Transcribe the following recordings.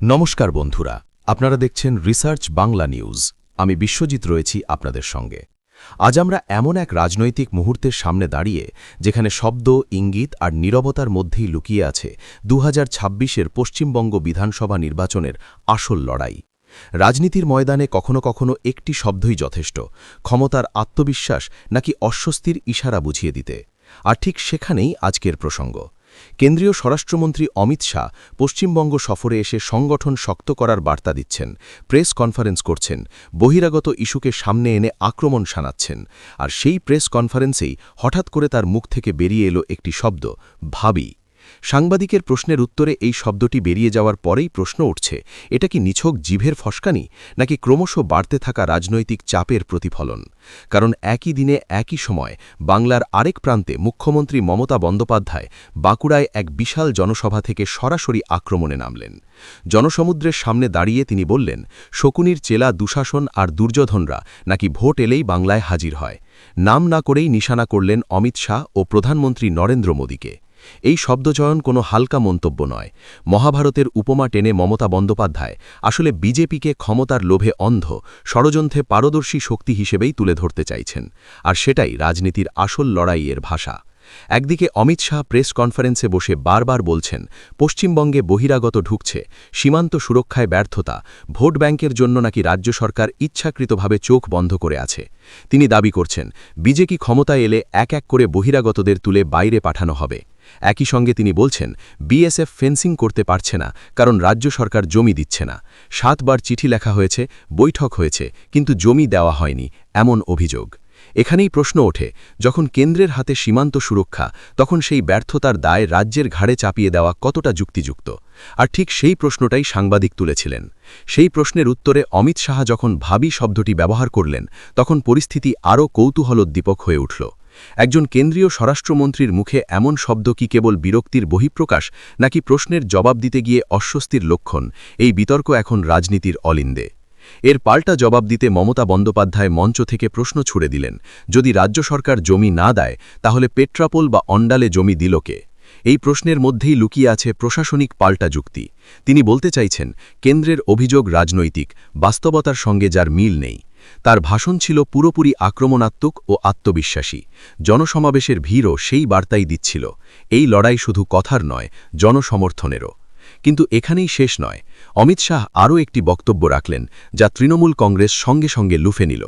নমস্কার বন্ধুরা, আপনারা দেখছেন রিসার্চ বাংলা নিউজ আমি বিশ্বজিৎ রয়েছি আপনাদের সঙ্গে। আজ আমরা এমন এক রাজনৈতিক মুহূর্তের সামনে দাঁড়িয়ে, যেখানে শব্দ, ইঙ্গিত আর নীরবতার মধ্যেই লুকিয়ে আছে দু হাজার পশ্চিমবঙ্গ বিধানসভা নির্বাচনের আসল লড়াই। রাজনীতির ময়দানে কখনো কখনো একটি শব্দই যথেষ্ট, ক্ষমতার আত্মবিশ্বাস নাকি অস্বস্তির ইশারা বুঝিয়ে দিতে। আর ঠিক সেখানেই আজকের প্রসঙ্গ। কেন্দ্রীয় স্বরাষ্ট্রমন্ত্রী অমিত শাহ পশ্চিমবঙ্গ সফরে এসে সংগঠন শক্ত করার বার্তা দিচ্ছেন, প্রেস কনফারেন্স করছেন, বহিরাগত ইস্যুকে সামনে এনে আক্রমণ শানাচ্ছেন, আর সেই প্রেস কনফারেন্সেই হঠাৎ করে তার মুখ থেকে বেরিয়ে এলো একটি শব্দ, ভাবি। সাংবাদিকের প্রশ্নের উত্তরে এই শব্দটি বেরিয়ে যাওয়ার পরেই প্রশ্ন উঠছে, এটা কি নিছক জিভের ফসকানি, নাকি ক্রমশ বাড়তে থাকা রাজনৈতিক চাপের প্রতিফলন? কারণ একই দিনে একই সময় বাংলার আরেক প্রান্তে মুখ্যমন্ত্রী মমতা বন্দ্যোপাধ্যায় বাঁকুড়ায় এক বিশাল জনসভা থেকে সরাসরি আক্রমণে নামলেন। জনসমুদ্রের সামনে দাঁড়িয়ে তিনি বললেন, শকুনির চেলা দুশাসন আর দুর্যোধনরা নাকি ভোট এলেই বাংলায় হাজির হয়। নাম না করেই নিশানা করলেন অমিত শাহ ও প্রধানমন্ত্রী নরেন্দ্র মোদীকে। এই শব্দচয়ন কোনো হালকা মন্তব্য নয়। মহাভারতের উপমা টেনে মমতা বন্দ্যোপাধ্যায়, আসলে বিজেপিকে ক্ষমতার লোভে অন্ধ, ষড়যন্ত্রে পারদর্শী শক্তি হিসেবেই তুলে ধরতে চাইছেন। আর সেটাই রাজনীতির আসল লড়াইয়ের ভাষা। একদিকে অমিত শাহ প্রেস কনফারেন্সে বসে বারবার বলছেন, পশ্চিমবঙ্গে বহিরাগত ঢুকছে, সীমান্ত সুরক্ষায় ব্যর্থতা, ভোট ব্যাংকের জন্য নাকি রাজ্য সরকার ইচ্ছাকৃতভাবে চোখ বন্ধ করে আছে। তিনি দাবি করছেন, বিজেপি ক্ষমতায় এলে এক এক করে বহিরাগতদের তুলে বাইরে পাঠানো হবে। একই সঙ্গে তিনি বলছেন, বিএসএফ ফেন্সিং করতে পারছে না, কারণ রাজ্য সরকার জমি দিচ্ছে না। সাতবার চিঠি লেখা হয়েছে, বৈঠক হয়েছে, কিন্তু জমি দেওয়া হয়নি, এমন অভিযোগ। এখানেই প্রশ্ন ওঠে, যখন কেন্দ্রের হাতে সীমান্ত সুরক্ষা, তখন সেই ব্যর্থতার দায় রাজ্যের ঘাড়ে চাপিয়ে দেওয়া কতটা যুক্তিযুক্ত? আর ঠিক সেই প্রশ্নটাই সাংবাদিক তুলেছিলেন। সেই প্রশ্নের উত্তরে অমিত শাহ যখন ভাবি শব্দটি ব্যবহার করলেন, তখন পরিস্থিতি আরও কৌতূহলোদ্দীপক হয়ে উঠল। একজন কেন্দ্রীয় স্বরাষ্ট্রমন্ত্রীর মুখে এমন শব্দ কি কেবল বিরক্তির বহিঃপ্রকাশ, নাকি প্রশ্নের জবাব দিতে গিয়ে অস্বস্তির লক্ষণ? এই বিতর্ক এখন রাজনীতির অলিন্দে। এর পাল্টা জবাব দিতে মমতা বন্দ্যোপাধ্যায় মঞ্চ থেকে প্রশ্ন ছুড়ে দিলেন, যদি রাজ্য সরকার জমি না দেয়, তাহলে পেট্রাপোল বা অন্ডালে জমি দিল কে? এই প্রশ্নের মধ্যেই লুকিয়ে আছে প্রশাসনিক পাল্টা যুক্তি। তিনি বলতে চাইছেন, কেন্দ্রের অভিযোগ রাজনৈতিক, বাস্তবতার সঙ্গে যার মিল নেই। তার ভাষণ ছিল পুরোপুরি আক্রমণাত্মক ও আত্মবিশ্বাসী। জনসমাবেশের ভিড়ও সেই বার্তাই দিচ্ছিল, এই লড়াই শুধু কথার নয়, জনসমর্থনেরও। কিন্তু এখানেই শেষ নয়। অমিত শাহ আরও একটি বক্তব্য রাখলেন, যা তৃণমূল কংগ্রেস সঙ্গে সঙ্গে লুফে নিল।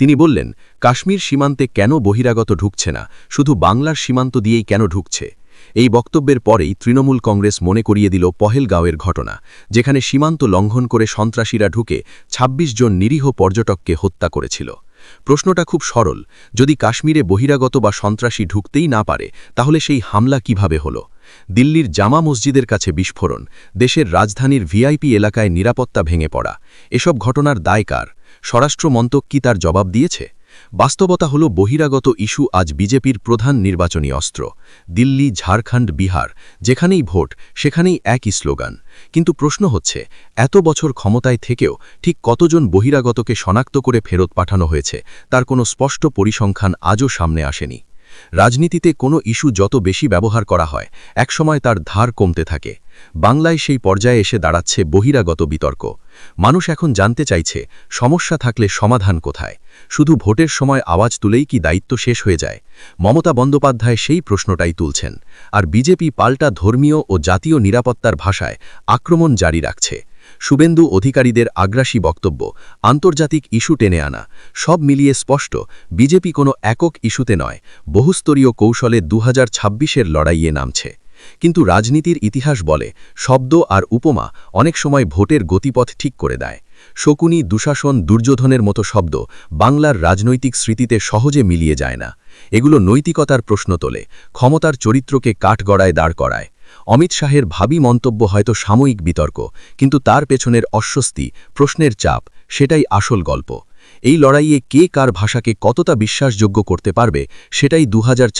তিনি বললেন, কাশ্মীর সীমান্তে কেন বহিরাগত ঢুকছে না? শুধু বাংলার সীমান্ত দিয়েই কেন ঢুকছে? এই বক্তব্যের পরেই তৃণমূল কংগ্রেস মনে করিয়ে দিল পহেলগাঁওয়ের ঘটনা, যেখানে সীমান্ত লঙ্ঘন করে সন্ত্রাসীরা ঢুকে ২৬ জন নিরীহ পর্যটককে হত্যা করেছিল। প্রশ্নটা খুব সরল, যদি কাশ্মীরে বহিরাগত বা সন্ত্রাসী ঢুকতেই না পারে, তাহলে সেই হামলা কীভাবে হলো? দিল্লির জামা মসজিদের কাছে বিস্ফোরণ, দেশের রাজধানীর ভিআইপি এলাকায় নিরাপত্তা ভেঙে পড়া, এসব ঘটনার দায়কার স্বরাষ্ট্র মন্ত্রক কি তার জবাব দিয়েছে? বাস্তবতা হল বহিরাগত ইস্যু আজ বিজেপির প্রধান নির্বাচনী অস্ত্র, দিল্লি, ঝাড়খণ্ড, বিহার, যেখানেই ভোট, সেখানেই একই স্লোগান। কিন্তু প্রশ্ন হচ্ছে, এত বছর ক্ষমতায় থেকেও ঠিক কতজন বহিরাগতকে শনাক্ত করে ফেরত পাঠানো হয়েছে, তার কোনো স্পষ্ট পরিসংখ্যান আজও সামনে আসেনি। রাজনীতিতে কোনো ইস্যু যত বেশি ব্যবহার করা হয়, একসময় তার ধার কমতে থাকে। বাংলায় সেই পর্যায়ে এসে দাঁড়াচ্ছে বহিরাগত বিতর্ক। মানুষ এখন জানতে চাইছে, সমস্যা থাকলে সমাধান কোথায়? শুধু ভোটের সময় আওয়াজ তুলেই কি দায়িত্ব শেষ হয়ে যায়? মমতা বন্দ্যোপাধ্যায় সেই প্রশ্নটাই তুলছেন। আর বিজেপি পাল্টা ধর্মীয় ও জাতীয় নিরাপত্তার ভাষায় আক্রমণ জারি রাখছে। শুভেন্দু অধিকারীদের আগ্রাসী বক্তব্য, আন্তর্জাতিক ইস্যু টেনে আনা, সব মিলিয়ে স্পষ্ট, বিজেপি কোনো একক ইস্যুতে নয়, বহুস্তরীয় কৌশলে দু হাজার লড়াইয়ে নামছে। কিন্তু রাজনীতির ইতিহাস বলে, শব্দ আর উপমা অনেক সময় ভোটের গতিপথ ঠিক করে দেয়। শকুনি, দুশাসন, দুর্যোধনের মতো শব্দ বাংলার রাজনৈতিক স্মৃতিতে সহজে মিলিয়ে যায় না। এগুলো নৈতিকতার প্রশ্ন তোলে, ক্ষমতার চরিত্রকে কাঠগড়ায় দাঁড় করায়। অমিত শাহের ভাবি মন্তব্য হয়তো সাময়িক বিতর্ক, কিন্তু তার পেছনের অস্বস্তি, প্রশ্নের চাপ, সেটাই আসল গল্প। এই লড়াইয়ে কে কার ভাষাকে কতটা বিশ্বাসযোগ্য করতে পারবে, সেটাই দু হাজার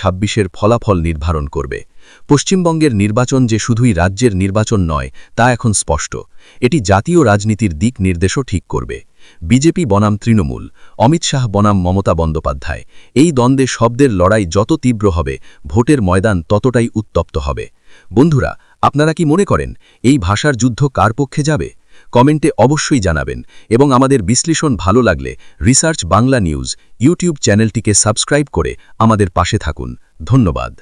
ফলাফল নির্ধারণ করবে। পশ্চিমবঙ্গের নির্বাচন যে শুধুই রাজ্যের নির্বাচন নয়, তা এখন স্পষ্ট। এটি জাতীয় রাজনীতির দিক নির্দেশও ঠিক করবে। বিজেপি বনাম তৃণমূল, অমিত শাহ বনাম মমতা বন্দ্যোপাধ্যায়। এই দ্বন্দ্বে শব্দের লড়াই যত তীব্র হবে, ভোটের ময়দান ততটাই উত্তপ্ত হবে। বন্ধুরা, আপনারা কি মনে করেন এই ভাষার যুদ্ধ কার পক্ষে যাবে? কমেন্টে অবশ্যই জানাবেন এবং আমাদের বিশ্লেষণ ভালো লাগলে রিসার্চ বাংলা নিউজ ইউটিউব চ্যানেলটিকে সাবস্ক্রাইব করে আমাদের পাশে থাকুন। ধন্যবাদ।